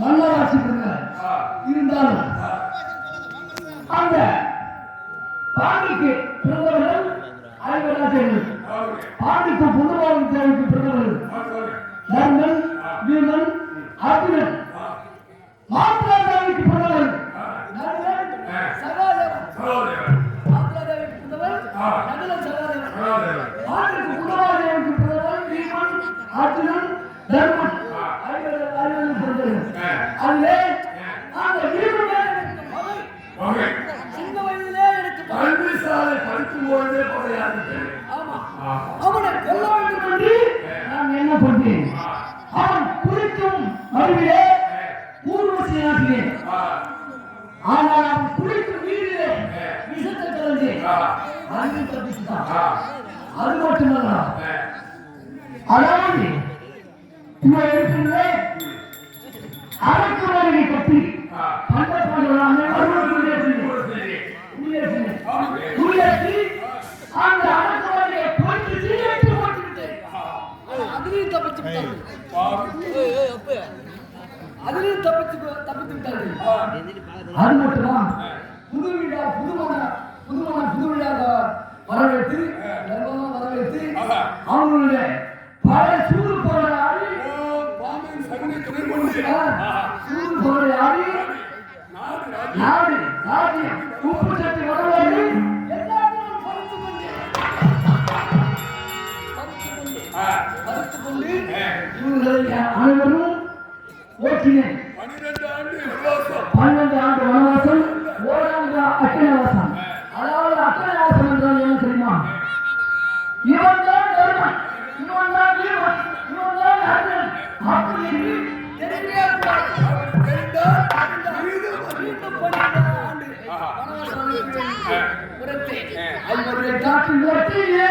நல்லாட்சி இருந்தாலும் அந்த பாண்டிக்கு பிறந்தவர்கள் ஐவராஜர்கள் பாண்டிக்கு புதுவாழ்வு தேவைக்கு பிறந்தவர்கள் தர்மன் வீமன் அர்ஜுனன் மாத்ராஜாவிக்கு பிறந்தவர்கள் சகாதேவன் மாத்ராஜாவிற்கு பிறந்தவர் நகுலன் சகாதேவன் பாண்டிக்கு புதுவாழ்வு தேவைக்கு பிறந்தவர்கள் வீமன் அர்ஜுனன் தர்மன். ஐவர்கள் அதிலே அந்த சின்ன வயதிலே எனக்கு கல்வி சாலை படிக்கும் பொழுதே படையாது ஆமா. அவனை கொல்ல வேண்டும் என்று நான் என்ன பண்ணேன் அவன் குளிக்கும் அருவிலே ஊர்வசி கலந்து அருவி அது மட்டுமல்ல அதாவது இவன் இருக்கின்ற அரக்குமரனை கட்டி பண்ட பாடுறாங்க குடியேற்றி அந்த போட்டு சீரட்டு தப்பிச்சு தப்பிச்சு அது மட்டுமா புது வீடா புதுமண புது வீடாக வரவேற்று கர்ப்பமா வரவேற்று அவங்களுடைய பழைய பாம்பின் சகுனி துணை கொண்டு. சூடு போராடி நாடு ராஜ்யம் உப்பு சட்டி வரவேற்று. எல்லாத்தையும் பறித்து கொண்டு. பறித்து கொண்டு. பறித்து கொண்டு. இவர்களை அனைவரும் ஓட்டினேன். பன்னிரண்டு ஆண்டு. இவன் தான் தர்மன் இவன் தான் வீரன் இவன் தான் அர்ஜுனன் அப்படி என்று தெரியவே